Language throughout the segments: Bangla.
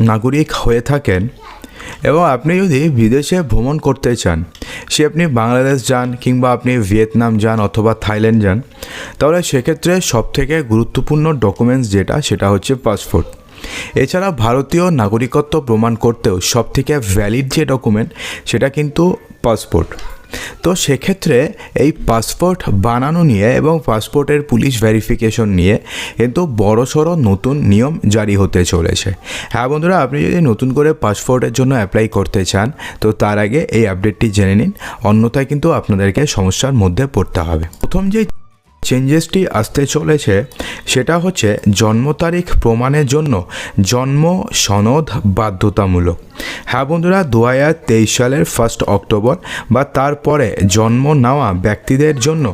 নাগরিক হয়ে থাকেন এবং আপনি যদি বিদেশে ভ্রমণ করতে চান, সে আপনি বাংলাদেশ যান কিংবা আপনি ভিয়েতনাম যান অথবা থাইল্যান্ড যান, তাহলে সেক্ষেত্রে সবথেকে গুরুত্বপূর্ণ ডকুমেন্টস যেটা, সেটা হচ্ছে পাসপোর্ট। এছাড়া ভারতীয় নাগরিকত্ব প্রমাণ করতেও সবথেকে ভ্যালিড যে ডকুমেন্ট সেটা কিন্তু পাসপোর্ট। তো সেক্ষেত্রে এই পাসপোর্ট বানানো নিয়ে এবং পাসপোর্টের পুলিশ ভেরিফিকেশন নিয়ে কিন্তু বড়সড় নতুন নিয়ম জারি হতে চলেছে। হ্যাঁ বন্ধুরা, আপনি যদি নতুন করে পাসপোর্টের জন্য অ্যাপ্লাই করতে চান, তো তার আগে এই আপডেটটি জেনে নিন। অন্যথায় কিন্তু আপনাদেরকে সমস্যার মধ্যে পড়তে হবে। প্রথম যে চেঞ্জেসটি আসতে চলেছে, সেটা হচ্ছে জন্ম তারিখ প্রমাণের জন্য জন্ম সনদ বাধ্যতামূলক। হ্যাঁ বন্ধুরা দু হাজার তেইশ সালের ফার্স্ট অক্টোবর বা তারপরে জন্ম নেওয়া ব্যক্তিদের জন্য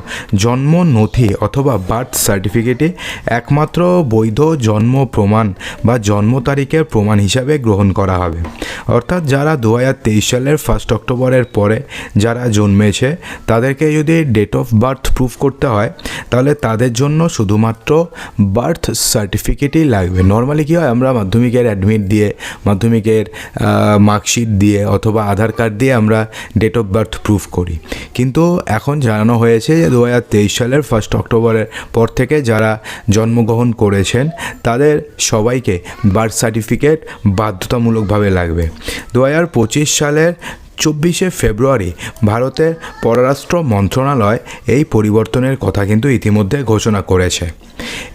জন্ম নথি অথবা বার্থ সার্টিফিকেটই একমাত্র বৈধ জন্ম প্রমাণ বা জন্ম তারিখের প্রমাণ হিসাবে গ্রহণ করা হবে। অর্থাৎ যারা দু হাজার তেইশ সালের ফার্স্ট অক্টোবরের পরে যারা জন্মেছে, তাদেরকে যদি ডেট অফ বার্থ প্রুফ করতে হয় তাহলে তাদের জন্য শুধুমাত্র বার্থ সার্টিফিকেটই লাগবে। নর্মালি কী হয়, আমরা মাধ্যমিকের অ্যাডমিট দিয়ে, মাধ্যমিকের মার্কশিট দিয়ে অথবা আধার কার্ড দিয়ে আমরা ডেট অফ বার্থ প্রুফ করি। কিন্তু এখন জানানো হয়েছে যে দু সালের ফার্স্ট অক্টোবরের পর থেকে যারা জন্মগ্রহণ করেছেন, তাদের সবাইকে বার্থ সার্টিফিকেট বাধ্যতামূলকভাবে লাগবে। দু হাজার পঁচিশ সালের চব্বিশে ফেব্রুয়ারি ভারতের পররাষ্ট্র মন্ত্রণালয় এই পরিবর্তনের কথা কিন্তু ইতিমধ্যে ঘোষণা করেছে।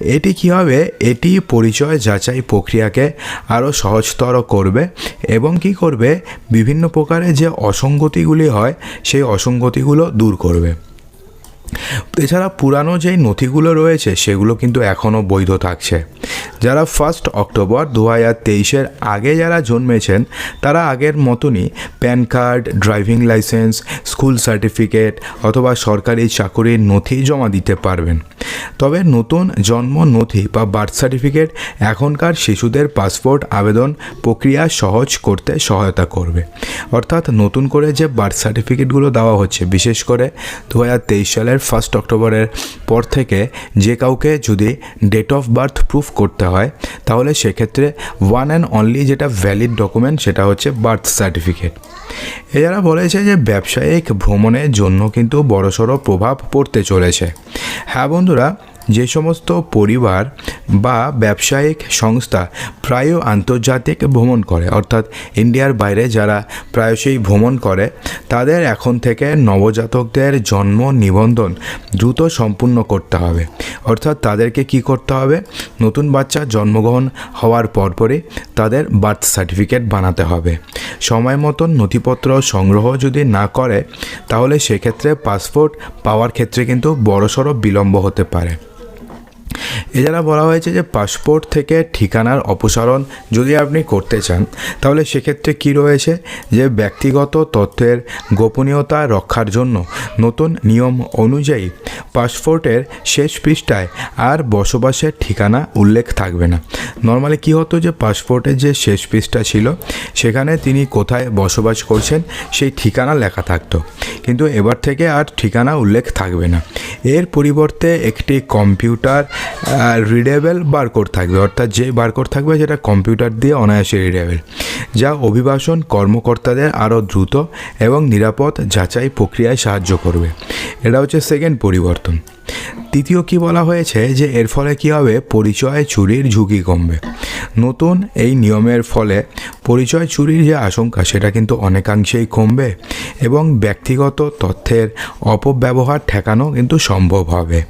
এটি কী হবে এটি পরিচয় যাচাই প্রক্রিয়াকে আরও সহজতর করবে এবং কি করবে? বিভিন্ন প্রকারের যে অসঙ্গতিগুলি হয়, সেই অসঙ্গতিগুলো দূর করবে। এছাড়া পুরানো যেই নথিগুলো রয়েছে, সেগুলো কিন্তু এখনও বৈধ থাকছে। যারা ফার্স্ট অক্টোবর দু হাজার তেইশের আগে যারা জন্মেছেন, তারা আগের মতনই PAN card driving licence school certificate অথবা সরকারি চাকরির নথি জমা দিতে পারবেন। তবে নতুন জন্ম নথি বা বার্থ সার্টিফিকেট এখনকার শিশুদের পাসপোর্ট আবেদন প্রক্রিয়া সহজ করতে সহায়তা করবে। অর্থাৎ নতুন করে যে বার্থ সার্টিফিকেটগুলো দেওয়া হচ্ছে, বিশেষ করে দু হাজার তেইশ সালের ফার্স্ট অক্টোবরের পর থেকে যে কাউকে যদি ডেট অফ বার্থ প্রুফ করতে হয়, তাহলে সেক্ষেত্রে ওয়ান অ্যান্ড অনলি যেটা ভ্যালিড ডকুমেন্ট সেটা হচ্ছে বার্থ সার্টিফিকেট এছাড়া বলেছে যে ব্যবসায়িক ভ্রমণের জন্য কিন্তু বড়সড় প্রভাব পড়তে চলেছে। হ্যাঁ বন্ধুরা যে সমস্ত পরিবার বা ব্যবসায়িক সংস্থা প্রায় আন্তর্জাতিক ভ্রমণ করে, অর্থাৎ ইন্ডিয়ার বাইরে যারা প্রায়শই ভ্রমণ করে, তাদের এখন থেকে নবজাতকদের জন্ম নিবন্ধন দ্রুত সম্পূর্ণ করতে হবে। অর্থাৎ তাদেরকে কি করতে হবে? নতুন বাচ্চা জন্মগ্রহণ হওয়ার পরপরই তাদের বার্থ সার্টিফিকেট বানাতে হবে। সময় মতন নথিপত্র সংগ্রহ যদি না করে, তাহলে সেক্ষেত্রে পাসপোর্ট পাওয়ার ক্ষেত্রে কিন্তু বড়সড় বিলম্ব হতে পারে। এছাড়া বলা হয়েছে যে পাসপোর্ট থেকে ঠিকানার অপসারণ যদি আপনি করতে চান, তাহলে সেক্ষেত্রে কি রয়েছে? যে ব্যক্তিগত তথ্যের গোপনীয়তা রক্ষার জন্য নতুন নিয়ম অনুযায়ী পাসপোর্টের শেষ পৃষ্ঠায় আর বসবাসের ঠিকানা উল্লেখ থাকবে না। নর্মালি কী হতো যে পাসপোর্টের যে শেষ পৃষ্ঠা ছিল, সেখানে তিনি কোথায় বসবাস করছেন, সেই ঠিকানা লেখা থাকতো। কিন্তু এবার থেকে আর ঠিকানা উল্লেখ থাকবে না। এর পরিবর্তে একটি কম্পিউটার রিডেবল বারকোড থাকবে। অর্থাৎ যে বারকোড থাকবে সেটা কম্পিউটার দিয়ে অনায়াসে রিডেবেল যা অভিবাসন কর্মকর্তাদের আরও দ্রুত এবং নিরাপদ যাচাই প্রক্রিয়ায় সাহায্য করবে। এটা হচ্ছে সেকেন্ড পরিবর্তন। তৃতীয় কি বলা হয়েছে যে এর ফলে কি হবে? পরিচয় চুরির ঝুঁকি কমবে। নতুন এই নিয়মের ফলে পরিচয় চুরির যে আশঙ্কা, সেটা কিন্তু অনেকাংশেই কমবে এবং ব্যক্তিগত তথ্যের অপব্যবহার ঠেকানো কিন্তু সম্ভব হবে।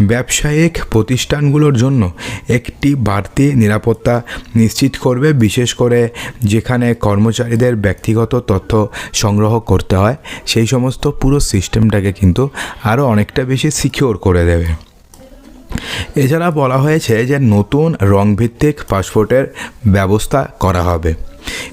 ব্যবসায়িক প্রতিষ্ঠানগুলোর জন্য একটি বাড়তি নিরাপত্তা নিশ্চিত করবে, বিশেষ করে যেখানে কর্মচারীদের ব্যক্তিগত তথ্য সংগ্রহ করতে হয়। সেই সমস্ত পুরো সিস্টেমটাকে কিন্তু আরও অনেকটা বেশি সিকিওর করে দেবে। এছাড়া বলা হয়েছে যে নতুন রংভিত্তিক পাসপোর্টের ব্যবস্থা করা হবে।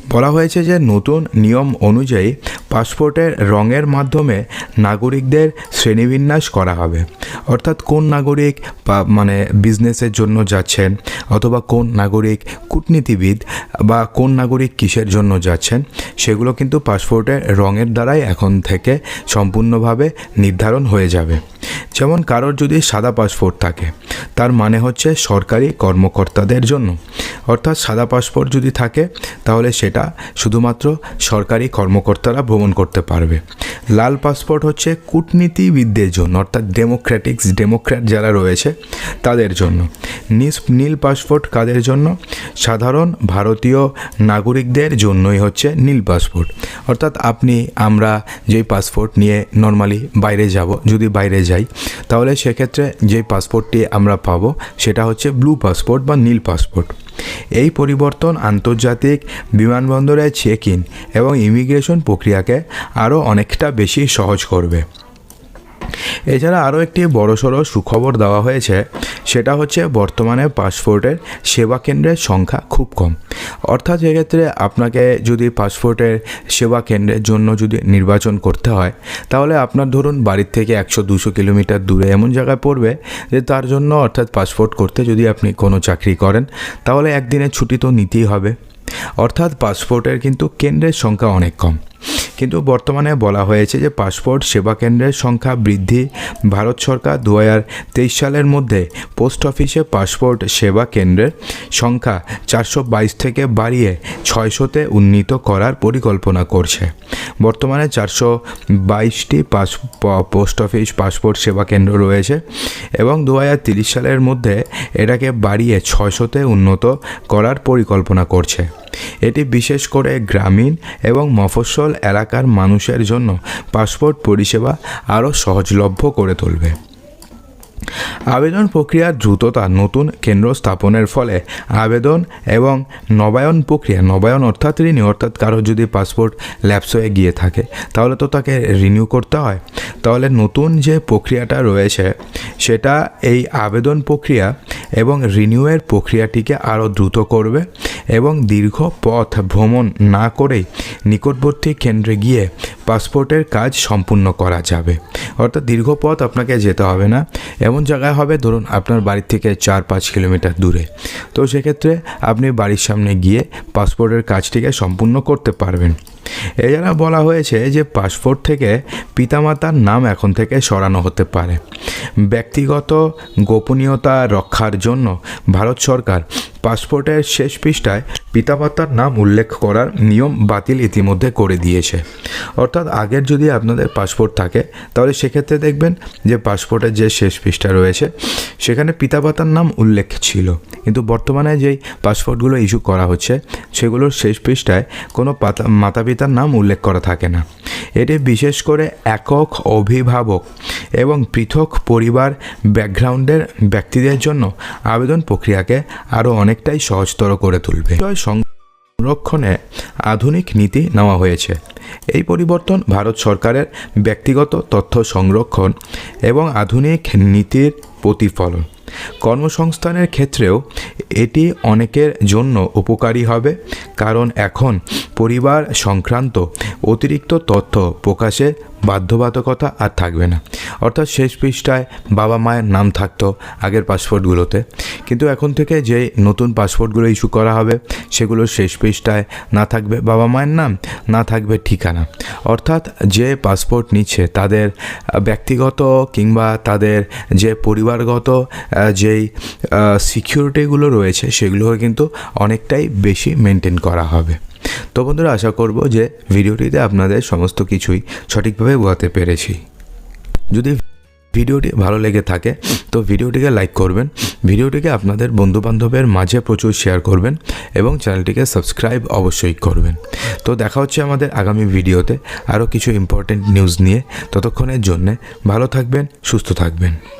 বলা হয়েছে যে নতুন নিয়ম অনুযায়ী পাসপোর্টের রঙের মাধ্যমে নাগরিকদের শ্রেণীবিন্যাস করা হবে। অর্থাৎ কোন নাগরিক বা মানে বিজনেসের জন্য যাচ্ছেন অথবা কোন নাগরিক কূটনীতিবিদ বা কোন নাগরিক কিসের জন্য যাচ্ছেন, সেগুলো কিন্তু পাসপোর্টের রঙের দ্বারাই এখন থেকে সম্পূর্ণভাবে নির্ধারণ হয়ে যাবে। যেমন কারোর যদি সাদা পাসপোর্ট থাকে। তার মানে হচ্ছে সরকারি কর্মকর্তাদের জন্য। অর্থাৎ সাদা পাসপোর্ট যদি থাকে, তাহলে সেটা শুধুমাত্র সরকারি কর্মকর্তারা ভ্রমণ করতে পারবে। লাল পাসপোর্ট হচ্ছে কূটনীতিবিদদের জন্য, অর্থাৎ ডেমোক্র্যাটিক্স ডেমোক্র্যাট যারা রয়েছে, তাদের জন্য। নীল পাসপোর্ট কাদের জন্য? সাধারণ ভারতীয় নাগরিকদের জন্যই হচ্ছে নীল পাসপোর্ট। অর্থাৎ আপনি, আমরা যেই পাসপোর্ট নিয়ে নর্মালি বাইরে যাব, যদি বাইরে যাই, তাহলে সেক্ষেত্রে যেই পাসপোর্টটি আমরা পাবো, সেটা হচ্ছে ব্লু পাসপোর্ট বা নীল পাসপোর্ট এই পরিবর্তন আন্তর্জাতিক বিমানবন্দরে চেক ইন এবং ইমিগ্রেশন প্রক্রিয়াকে আরও অনেকটা বেশি সহজ করবে। এছাড়া আরও একটি বড়সড় সুখবর দেওয়া হয়েছে, সেটা হচ্ছে বর্তমানে পাসপোর্টের সেবা কেন্দ্রের সংখ্যা খুব কম। অর্থাৎ এক্ষেত্রে আপনাকে যদি পাসপোর্টের সেবা কেন্দ্রের জন্য যদি নির্বাচন করতে হয়, তাহলে আপনার ধরুন বাড়ির থেকে একশো দুশো কিলোমিটার দূরে এমন জায়গায় পড়বে যে তার জন্য অর্থাৎ পাসপোর্ট করতে যদি আপনি কোনো চাকরি করেন, তাহলে একদিনের ছুটি তো নিতেই হবে। অর্থাৎ পাসপোর্টের কিন্তু কেন্দ্রের সংখ্যা অনেক কম। কিন্তু বর্তমানে বলা হয়েছে যে পাসপোর্ট সেবা কেন্দ্রের সংখ্যা বৃদ্ধি। ভারত সরকার দু তেইশ সালের মধ্যে পোস্ট অফিসে পাসপোর্ট সেবা কেন্দ্রের সংখ্যা চারশো বাইশ থেকে বাড়িয়ে ছয়শোতে উন্নীত করার পরিকল্পনা করছে। বর্তমানে চারশো বাইশটি পাস পোস্ট অফিস পাসপোর্ট সেবা কেন্দ্র রয়েছে এবং দু সালের মধ্যে এটাকে বাড়িয়ে ছয়শোতে উন্নত করার পরিকল্পনা করছে। এটি বিশেষ করে গ্রামীণ এবং মফস্বল এলাকার মানুষের জন্য পাসপোর্ট পরিষেবা আরও সহজলভ্য করে তুলবে। আবেদন প্রক্রিয়ার দ্রুততা নতুন কেন্দ্র স্থাপনের ফলে আবেদন এবং নবায়ন প্রক্রিয়া, নবায়ন অর্থাৎ রিনিউ, অর্থাৎ কারও যদি পাসপোর্ট ল্যাপস হয়ে গিয়ে থাকে, তাহলে তো তাকে রিনিউ করতে হয়। তাহলে নতুন যে প্রক্রিয়াটা রয়েছে, সেটা এই আবেদন প্রক্রিয়া এবং রিনিউয়ের প্রক্রিয়াটিকে আরও দ্রুত করবে এবং দীর্ঘ পথ ভ্রমণ না করেই নিকটবর্তী কেন্দ্রে গিয়ে পাসপোর্টের কাজ সম্পূর্ণ করা যাবে। অর্থাৎ দীর্ঘ পথ আপনাকে যেতে হবে না। এমন জায়গায় হবে, ধরুন আপনার বাড়ির থেকে চার পাঁচ কিলোমিটার দূরে। তো সেক্ষেত্রে আপনি বাড়ির সামনে গিয়ে পাসপোর্টের কাজটিকে সম্পূর্ণ করতে পারবেন। এছাড়া বলা হয়েছে যে পাসপোর্ট থেকে পিতামাতার নাম এখন থেকে সরানো হতে পারে। ব্যক্তিগত গোপনীয়তা রক্ষার জন্য ভারত সরকার পাসপোর্টের শেষ পৃষ্ঠায় পিতামাতার নাম উল্লেখ করার নিয়ম বাতিল ইতিমধ্যে করে দিয়েছে। অর্থাৎ আগের যদি আপনাদের পাসপোর্ট থাকে, তাহলে সেক্ষেত্রে দেখবেন যে পাসপোর্টের যে শেষ পৃষ্ঠা রয়েছে, সেখানে পিতামাতার নাম উল্লেখ ছিল। কিন্তু বর্তমানে যেই পাসপোর্টগুলো ইস্যু করা হচ্ছে, সেগুলোর শেষ পৃষ্ঠায় কোনো পাতা মাতা পিতার নাম উল্লেখ করা থাকে না। এটি বিশেষ করে একক অভিভাবক এবং পৃথক পরিবার ব্যাকগ্রাউন্ডের ব্যক্তিদের জন্য আবেদন প্রক্রিয়াকে আরও অনেকটাই সহজতর করে তুলবে। সংরক্ষণে আধুনিক নীতি নেওয়া হয়েছে। এই পরিবর্তন ভারত সরকারের ব্যক্তিগত তথ্য সংরক্ষণ এবং আধুনিক নীতির প্রতিফলন। কর্মসংস্থানের ক্ষেত্রেও এটি অনেকের জন্য উপকারী হবে কারণ এখন পরিবার সংক্রান্ত অতিরিক্ত তথ্য প্রকাশে বাধ্যবাধকতা আর থাকবে না। অর্থাৎ শেষ পৃষ্ঠায় বাবা মায়ের নাম থাকতো আগের পাসপোর্টগুলোতে। কিন্তু এখন থেকে যে নতুন পাসপোর্টগুলো ইস্যু করা হবে সেগুলোর শেষ পৃষ্ঠায় না থাকবে বাবা মায়ের নাম, না থাকবে ঠিকানা। অর্থাৎ যে পাসপোর্ট নিচ্ছে, তাদের ব্যক্তিগত কিংবা তাদের যে পরিবারগত যেই সিকিউরিটিগুলো রয়েছে, সেগুলোকে কিন্তু অনেকটাই বেশি মেনটেন করা হবে। তো বন্ধুরা আশা করব যে ভিডিওটিতে আপনাদের সমস্ত কিছুই সঠিকভাবে বোঝাতে পেরেছি। যদি ভিডিওটি ভালো লেগে থাকে, তো ভিডিওটিকে লাইক করবেন, ভিডিওটিকে আপনাদের বন্ধুবান্ধবের মাঝে প্রচুর শেয়ার করবেন এবং চ্যানেলটিকে সাবস্ক্রাইব অবশ্যই করবেন। তো দেখা হচ্ছে আমাদের আগামী ভিডিওতে আরও কিছু ইম্পর্টেন্ট নিউজ নিয়ে। ততক্ষণের জন্যে ভালো থাকবেন, সুস্থ থাকবেন।